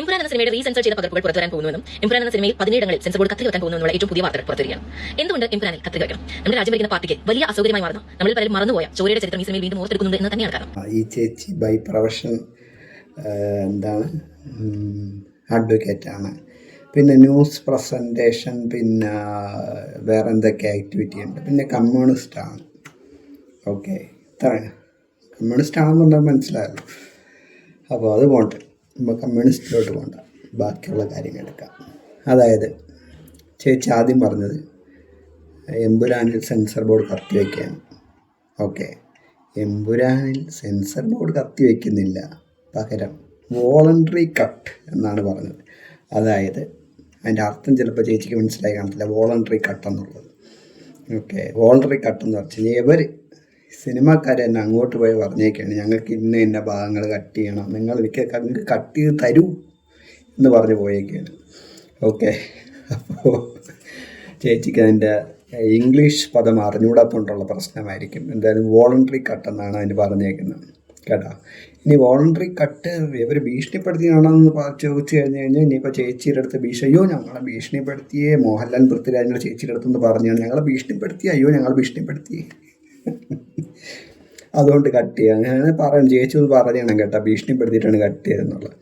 എംപുരാൻ എന്ന സിനിമയുടെ റീസെൻസർ ചെയ്ത പകർപ്പുകൾ പുറത്തുവരാൻ പോകുന്നുവെന്നും എംപുരാൻ എന്ന സിനിമയിൽ പതിനേഴങ്ങളിൽ സെൻസർ ബോർഡ് കത്തി വെക്കാൻ പോകുന്നു ഏറ്റവും പുതിയ വാർത്തകൾ പുറത്തുവരികയാണ്. എന്തുകൊണ്ട് എംപുരാനിൽ കത്തി വെക്കണം? നമ്മുടെ രാജ്യം ഭരിക്കുന്ന പാർട്ടിക്ക് വലിയ അസൗകര്യമായി മാറുന്നു. നമ്മൾ പലരും മറന്നുപോയ ചോരയുടെ ചരിത്രം ഈ സിനിമയിൽ വീണ്ടും ഓർത്തെടുക്കുന്നുണ്ട് എന്ന് തന്നെയാണ് കാരണം ഈ ചേച്ചി ബൈ പ്രൊഫഷൻ എന്താണ്? അഡ്വക്കേറ്റ് ആണ്. പിന്നെ ന്യൂസ് പ്രസന്റേഷൻ പിന്നെ വേറെ എന്തൊക്കെ ആക്ടിവിറ്റി ഉണ്ട്? പിന്നെ കമ്മ്യൂണിസ്റ്റ് ആണ്. ഓക്കെ ഇത്ര കമ്മ്യൂണിസ്റ്റ് ആണെന്നുണ്ടെങ്കിൽ മനസ്സിലായല്ലോ. അപ്പോൾ അത് പോണ്ട് നമ്മൾ കമ്മ്യൂണിസ്റ്റിലോട്ട് പോകണ്ട ബാക്കിയുള്ള കാര്യങ്ങൾ എടുക്കാം. അതായത് ചേച്ചി ആദ്യം പറഞ്ഞത് എമ്പുരാനിൽ സെൻസർ ബോർഡ് കത്തി വയ്ക്കാൻ ഓക്കെ. എമ്പുരാനിൽ സെൻസർ ബോർഡ് കത്തി വയ്ക്കുന്നില്ല പകരം വോളണ്ടറി കട്ട് എന്നാണ് പറഞ്ഞത്. അതായത് അതിന്റെ അർത്ഥം ചിലപ്പോൾ ചേച്ചിക്ക് മനസ്സിലായി കാണത്തില്ല. വോളണ്ടറി കട്ട് എന്നുള്ളത് ഓക്കെ. വോളണ്ടറി കട്ട് എന്ന് വെച്ചാൽ ഇവർ സിനിമാക്കാർ തന്നെ അങ്ങോട്ട് പോയി പറഞ്ഞേക്കാണ്. ഞങ്ങൾക്ക് ഇന്ന ഇന്ന ഭാഗങ്ങൾ കട്ട് ചെയ്യണം. നിങ്ങൾ എനിക്ക് നിങ്ങൾക്ക് കട്ട് ചെയ്ത് തരൂ എന്ന് പറഞ്ഞ് പോയേക്കാണ്. ഓക്കെ. അപ്പോൾ ചേച്ചിക്ക് അതിന്റെ ഇംഗ്ലീഷ് പദം അറിഞ്ഞുകൂടാത്തോണ്ടുള്ള പ്രശ്നമായിരിക്കും. എന്തായാലും വോളണ്ടറി കട്ട് എന്നാണ് അതിന് പറഞ്ഞേക്കുന്നത്. കേട്ടോ? ഇനി വോളണ്ടറി കട്ട് ഇവർ ഭീഷണിപ്പെടുത്തിയാണെന്ന് ചോദിച്ചു കഴിഞ്ഞ് കഴിഞ്ഞാൽ ഇനിയിപ്പോൾ ചേച്ചിയുടെ അടുത്ത് ഭീഷണി അയ്യോ ഞങ്ങളെ ഭീഷണിപ്പെടുത്തിയേ മോഹൻലാൽ പൃഥ്വിരാജിന്റെ ചേച്ചിയുടെ അടുത്തുനിന്ന് പറഞ്ഞാണ്. ഞങ്ങളെ ഭീഷണിപ്പെടുത്തി അയ്യോ ഞങ്ങൾ ഭീഷണിപ്പെടുത്തി അതുകൊണ്ട് കട്ട് ചെയ്യാം. അങ്ങനെ പറയണം. ചേച്ചി ഒന്ന് പറയണം കേട്ടോ. ഭീഷണിപ്പെടുത്തിയിട്ടാണ് കട്ട് ചെയ്തെന്നുള്ളത്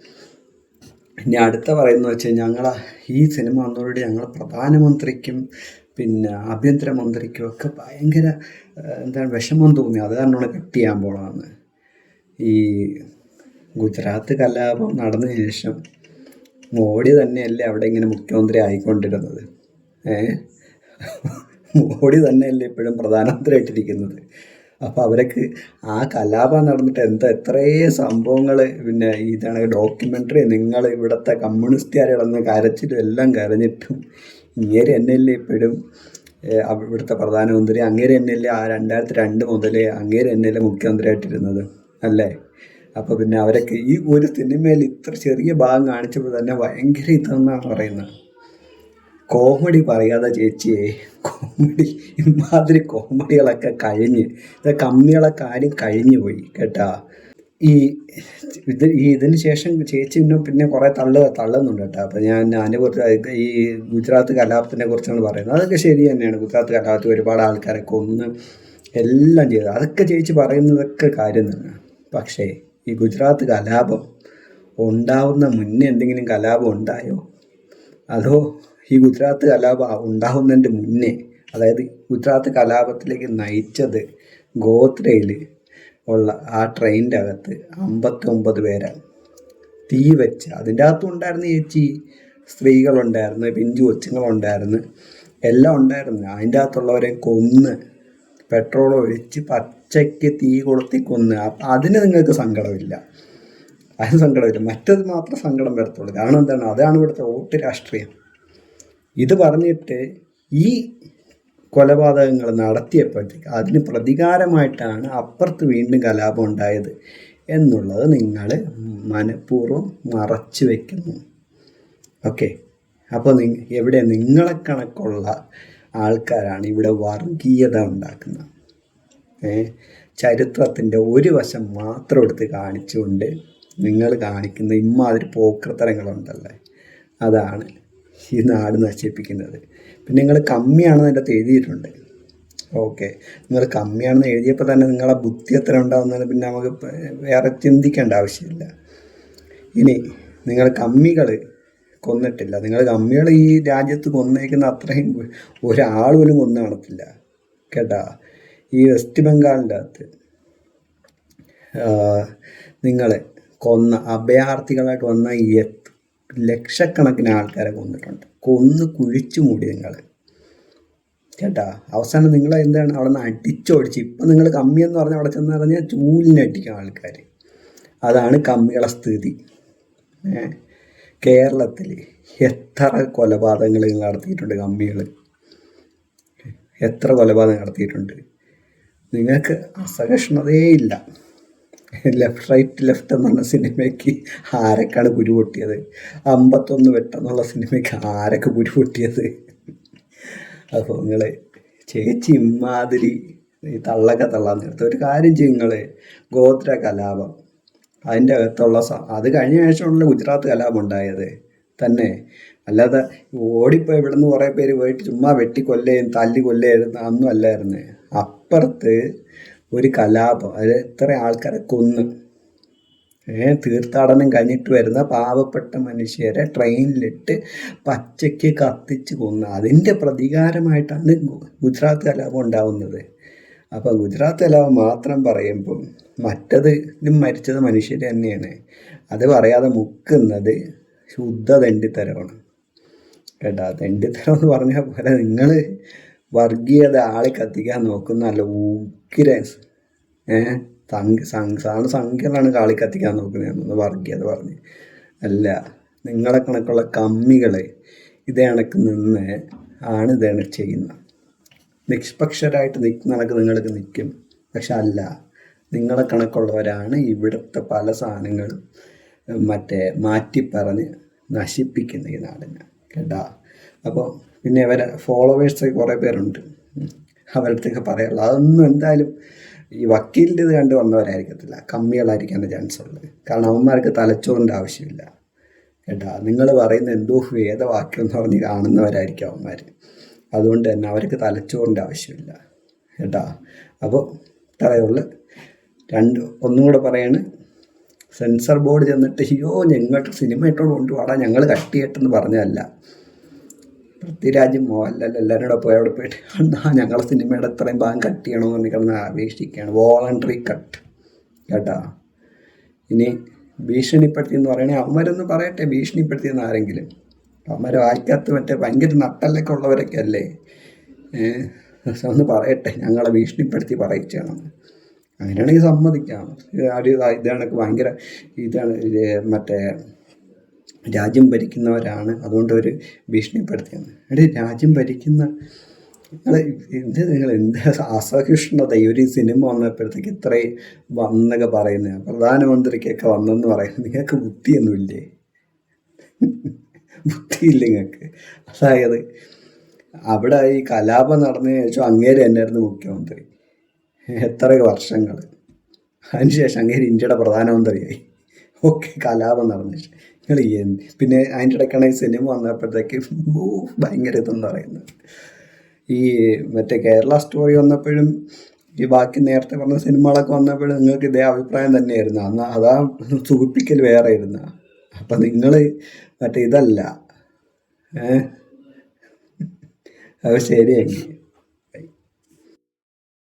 ഇനി അടുത്ത പറയുന്നത് വെച്ച് കഴിഞ്ഞാൽ ഞങ്ങൾ ഈ സിനിമ വന്നതോടെ ഞങ്ങൾ പ്രധാനമന്ത്രിക്കും പിന്നെ ആഭ്യന്തരമന്ത്രിക്കും ഒക്കെ ഭയങ്കര എന്താണ് വിഷമം തോന്നി. അത് കാരണമാണ് കട്ട് ചെയ്യാൻ പോണതെന്ന്. ഈ ഗുജറാത്ത് കലാപം നടന്നതിന് ശേഷം മോഡി തന്നെയല്ലേ അവിടെ ഇങ്ങനെ മുഖ്യമന്ത്രി ആയിക്കൊണ്ടിരുന്നത്? ഏ? മോഡി തന്നെയല്ലേ ഇപ്പോഴും പ്രധാനമന്ത്രിയായിട്ടിരിക്കുന്നത്? അപ്പോൾ അവർക്ക് ആ കലാപം നടന്നിട്ട് എന്താ എത്രയേ സംഭവങ്ങൾ പിന്നെ ഇതാണ് ഡോക്യുമെന്ററി നിങ്ങൾ ഇവിടുത്തെ കമ്മ്യൂണിസ്റ്റുകാരിടന്ന് കരച്ചിട്ടും എല്ലാം കരഞ്ഞിട്ടും. ഇങ്ങേര് എന്നല്ലേ ഇപ്പോഴും ഇവിടുത്തെ പ്രധാനമന്ത്രി അങ്ങേര് എന്നല്ലേ ആ രണ്ടായിരത്തി രണ്ട് മുതൽ അങ്ങേര് എന്നല്ലേ മുഖ്യമന്ത്രിയായിട്ടിരുന്നത്? അല്ലേ? അപ്പോൾ പിന്നെ അവരൊക്കെ ഈ ഒരു സിനിമയിൽ ഇത്ര ചെറിയ ഭാഗം കാണിച്ചപ്പോൾ തന്നെ ഭയങ്കര ഇതെന്നാണ് പറയുന്നത്. കോമഡി പറയാതെ ചേച്ചിയെ കോമഡി ഇമാതിരി കോമഡികളൊക്കെ കഴിഞ്ഞ് കമ്മികളെ കാര്യം കഴിഞ്ഞു പോയി കേട്ടാ. ഈ ഇത് ഈ ഇതിന് ശേഷം ചേച്ചി പിന്നെ പിന്നെ കുറേ തള്ളു തള്ളുന്നുണ്ട് കേട്ടോ. അപ്പോൾ ഞാൻ അതിനെ കുറിച്ച് ഈ ഗുജറാത്ത് കലാപത്തിനെ കുറിച്ചാണ് പറയുന്നത്. അതൊക്കെ ശരി തന്നെയാണ്. ഗുജറാത്ത് കലാപത്തിൽ ഒരുപാട് ആൾക്കാരെ കൊന്ന് എല്ലാം ചെയ്തു. അതൊക്കെ ചേച്ചി പറയുന്നതൊക്കെ കാര്യം തന്നെ. പക്ഷേ ഈ ഗുജറാത്ത് കലാപം ഉണ്ടാവുന്ന മുന്നേ എന്തെങ്കിലും കലാപം ഉണ്ടായോ? അതോ ഈ ഗുജറാത്ത് കലാപ ഉണ്ടാകുന്നതിന്റെ മുന്നേ അതായത് ഗുജറാത്ത് കലാപത്തിലേക്ക് നയിച്ചത് ഗോത്രയിൽ ഉള്ള ആ ട്രെയിനിന്റെ അകത്ത് അമ്പത്തൊമ്പത് പേരാണ്. തീ വെച്ച് അതിന്റെ അകത്തും ഉണ്ടായിരുന്നു ചേച്ചി. സ്ത്രീകളുണ്ടായിരുന്നു പിഞ്ചു കൊച്ചുങ്ങളുണ്ടായിരുന്നു എല്ലാം ഉണ്ടായിരുന്നു. അതിന്റെ അകത്തുള്ളവരെ കൊന്ന് പെട്രോൾ ഒഴിച്ച് പച്ചയ്ക്ക് തീ കൊളുത്തി കൊന്ന് അതിന് നിങ്ങൾക്ക് സങ്കടമില്ല. അതിന് സങ്കടമില്ല. മറ്റത് മാത്രം സങ്കടം വരത്തുള്ളൂ. കാരണം എന്താണ് അതാണ് ഇവിടുത്തെ വോട്ട് രാഷ്ട്രീയം. ഇത് പറഞ്ഞിട്ട് ഈ കൊലപാതകങ്ങൾ നടത്തിയപ്പോഴത്തേക്ക് അതിന് പ്രതികാരമായിട്ടാണ് അപ്പുറത്ത് വീണ്ടും കലാപം ഉണ്ടായത് എന്നുള്ളത് നിങ്ങൾ മനഃപൂർവം മറച്ചു വയ്ക്കുന്നു ഓക്കെ അപ്പോൾ നി എവിടെ നിങ്ങളെ കണക്കുള്ള ആൾക്കാരാണ് ഇവിടെ വർഗീയത ഉണ്ടാക്കുന്നത്. ഏ ചരിത്രത്തിന്റെ ഒരു വശം മാത്രം എടുത്ത് കാണിച്ചുകൊണ്ട് നിങ്ങൾ കാണിക്കുന്ന ഇമ്മാതിരി പോക്കൃത്തരങ്ങളുണ്ടല്ലേ അതാണ് ഈ നാട് നശിപ്പിക്കുന്നത്. പിന്നെ നിങ്ങൾ കമ്മിയാണെന്ന് എന്റെ എഴുതിയിട്ടുണ്ട്. ഓക്കെ. നിങ്ങൾ കമ്മിയാണെന്ന് എഴുതിയപ്പോൾ തന്നെ നിങ്ങളെ ബുദ്ധി എത്ര ഉണ്ടാവുന്നതിന് പിന്നെ നമുക്ക് വേറെ ചിന്തിക്കേണ്ട ആവശ്യമില്ല. ഇനി നിങ്ങൾ കമ്മികൾ കൊന്നിട്ടില്ല. നിങ്ങൾ കമ്മികൾ ഈ രാജ്യത്ത് കൊന്നേക്കുന്ന അത്രയും ഒരാൾ പോലും കൊന്നു കാണത്തില്ല. കേട്ടാ? ഈ വെസ്റ്റ് ബംഗാളിന്റെ അകത്ത് നിങ്ങൾ കൊന്ന അഭയാർത്ഥികളായിട്ട് വന്ന ലക്ഷക്കണക്കിന് ആൾക്കാരെ കൊന്നിട്ടുണ്ട്. കൊന്ന് കുഴിച്ചു മൂടി നിങ്ങൾ കേട്ടാ അവസാനം നിങ്ങൾ എന്താണ് അവിടെ നിന്ന് അടിച്ചോടിച്ച് ഇപ്പം നിങ്ങൾ കമ്മിയെന്ന് പറഞ്ഞാൽ അവിടെ ചെന്ന് പറഞ്ഞാൽ ചൂലിനടിക്കും ആൾക്കാർ അതാണ് കമ്മികളെ സ്ഥിതി. കേരളത്തിൽ എത്ര കൊലപാതകങ്ങൾ നിങ്ങൾ നടത്തിയിട്ടുണ്ട് കമ്മികൾ എത്ര കൊലപാതകം നടത്തിയിട്ടുണ്ട്? നിങ്ങൾക്ക് അസഹിഷ്ണുതയേ ഇല്ല ലെഫ്റ്റ് റൈറ്റ് ലെഫ്റ്റ് എന്ന് പറഞ്ഞ സിനിമയ്ക്ക് ആരൊക്കെയാണ് കുരു പൊട്ടിയത് അമ്പത്തൊന്ന് വെട്ടെന്നുള്ള സിനിമയ്ക്ക് ആരൊക്കെ കുരു പൊട്ടിയത് അപ്പോൾ നിങ്ങൾ ചേച്ചി ഇമ്മാതിരി ഈ തള്ളൊക്കെ തള്ളാൻ നേരത്തെ ഒരു കാര്യം ചെയ്യും നിങ്ങൾ ഗോത്ര കലാപം. അതിന്റെ അകത്തുള്ള അത് കഴിഞ്ഞ ആഴ്ചയുള്ള ഗുജറാത്ത് കലാപം ഉണ്ടായത്. തന്നെ. അല്ലാതെ ഓടിപ്പോയി ഇവിടെ നിന്ന് കുറേ പേര് പോയിട്ട് ചുമ്മാ വെട്ടി കൊല്ലുകയും തല്ലി കൊല്ലുകയായിരുന്നു അന്നും അല്ലായിരുന്നു. അപ്പുറത്ത് ഒരു കലാപം. അത് എത്ര ആൾക്കാരെ കൊന്ന്. തീർത്ഥാടനം കഴിഞ്ഞിട്ട് വരുന്ന പാവപ്പെട്ട മനുഷ്യരെ ട്രെയിനിലിട്ട് പച്ചയ്ക്ക് കത്തിച്ച് കൊന്ന്. അതിന്റെ പ്രതികാരമായിട്ടാണ് ഗുജറാത്ത് കലാപം ഉണ്ടാവുന്നത്. അപ്പോൾ ഗുജറാത്ത് കലാപം മാത്രം പറയുമ്പം മറ്റതിലും മരിച്ചത് മനുഷ്യർ തന്നെയാണ്. അത് പറയാതെ മുക്കുന്നത് ശുദ്ധ തെണ്ടിത്തരമാണ് കേട്ടാ തെണ്ടിത്തരം എന്ന് പറഞ്ഞാൽ പോലെ നിങ്ങൾ വർഗീയത ആളെ കത്തിക്കാൻ നോക്കുന്ന നോക്കുന്നല്ല ഉഗ്ര ഏഹ് സാണ് സംഖ്യകളാണ് കാളി കത്തിക്കാൻ നോക്കുന്നത് വർഗീയത പറഞ്ഞ്. അല്ല നിങ്ങളെ കണക്കുള്ള കമ്മികളെ ഇതേ കണക്ക് നിന്ന് ആണ് ഇതാണ് ചെയ്യുന്നത് നിഷ്പക്ഷരായിട്ട് നിൽക്കുന്ന കണക്ക് നിങ്ങൾക്ക് നിൽക്കും പക്ഷെ അല്ല നിങ്ങളെ കണക്കുള്ളവരാണ് ഇവിടുത്തെ പല സാധനങ്ങളും മറ്റേ മാറ്റി പറഞ്ഞ് നശിപ്പിക്കുന്ന ഈ നാടിനെ. കേട്ടാ? അപ്പോൾ പിന്നെ അവരെ ഫോളോവേഴ്സ് കുറേ പേരുണ്ട്. അവരടുത്തൊക്കെ അവരുടെ അടുത്തൊക്കെ അതൊന്നും എന്തായാലും ഈ വക്കീലിന്റെ ഇത് കണ്ട് വന്നവരായിരിക്കത്തില്ല. കമ്മികളായിരിക്കാൻ ചാൻസ് ഉള്ളത്. കാരണം അവന്മാർക്ക് തലച്ചോറിന്റെ ആവശ്യമില്ല. കേട്ടാ? നിങ്ങൾ പറയുന്ന എന്തോ വേദവാക്യം എന്ന് പറഞ്ഞ് കാണുന്നവരായിരിക്കും അവന്മാർ. അതുകൊണ്ട് തന്നെ അവർക്ക് തലച്ചോറിന്റെ ആവശ്യമില്ല. കേട്ടാ? അപ്പോൾ ഇത്രയുള്ള രണ്ട് ഒന്നും കൂടെ പറയാണ്. സെൻസർ ബോർഡ് ചെന്നിട്ട് അയ്യോ ഞങ്ങൾക്ക് സിനിമ ഇട്ടോണ്ട് കൊണ്ടുപോടാ ഞങ്ങൾ കട്ടിയിട്ടെന്ന് പറഞ്ഞതല്ല. പൃഥ്വിരാജും മോഹൻലാൽ എല്ലാവരും കൂടെ പോയി അവിടെ പോയിട്ട് അണ്ണാ ഞങ്ങളെ സിനിമയുടെ ഇത്രയും ഭാഗം കട്ട് ചെയ്യണമെന്ന് പറഞ്ഞ് കിടന്ന് അപേക്ഷിക്കുകയാണ് വോളണ്ടറി കട്ട് കേട്ടാ? ഇനി ഭീഷണിപ്പെടുത്തി എന്ന് പറയണേ അവന്മാരൊന്ന് പറയട്ടെ ഭീഷണിപ്പെടുത്തി എന്ന് ആരെങ്കിലും. അവന്മാർ വായിക്കാത്ത മറ്റേ ഭയങ്കര നട്ടല്ലൊക്കെ ഉള്ളവരൊക്കെ അല്ലേ? ഒന്ന് പറയട്ടെ ഞങ്ങളെ ഭീഷണിപ്പെടുത്തി പറയിച്ചാണ്. അങ്ങനെയാണെങ്കിൽ സമ്മതിക്കാം. ഒരു ഇതാണ് ഭയങ്കര ഇതാണ് മറ്റേ രാജ്യം ഭരിക്കുന്നവരാണ് അതുകൊണ്ട് അവർ ഭീഷണിപ്പെടുത്തിയെന്ന് എടീ രാജ്യം ഭരിക്കുന്ന നിങ്ങൾ എന്ത് നിങ്ങൾ എന്ത് അസഹിഷ്ണുത? ഈ ഒരു സിനിമ വന്നപ്പോഴത്തേക്ക് ഇത്രയും വന്നൊക്കെ പറയുന്നത് പ്രധാനമന്ത്രിക്കൊക്കെ വന്നെന്ന് പറയുന്നത് നിങ്ങൾക്ക് ബുദ്ധിയൊന്നുമില്ലേ? ബുദ്ധിയില്ല നിങ്ങൾക്ക്. അതായത് അവിടെ ഈ കലാപം നടന്നതിന് ശേഷം അങ്ങേര് തന്നെയായിരുന്നു മുഖ്യമന്ത്രി. എത്ര വർഷങ്ങൾ അതിനുശേഷം അങ്ങേര് ഇന്ത്യയുടെ പ്രധാനമന്ത്രിയായി. ഓക്കെ കലാപം നടന്നു പിന്നെ അതിന്റെ ഇടയ്ക്കാണ് ഈ സിനിമ വന്നപ്പോഴത്തേക്ക് ഭയങ്കര ഇതെന്ന് പറയുന്നത്. ഈ മറ്റേ കേരള സ്റ്റോറി വന്നപ്പോഴും ഈ ബാക്കി നേരത്തെ പറഞ്ഞ സിനിമകളൊക്കെ വന്നപ്പോഴും നിങ്ങൾക്ക് ഇതേ അഭിപ്രായം തന്നെയായിരുന്നു. അന്ന് അതാ സൂചിപ്പിക്കൽ വേറെ ആയിരുന്നു അപ്പം നിങ്ങൾ മറ്റേ ഇതല്ല. ഏ? അത് ശരിയെങ്കിൽ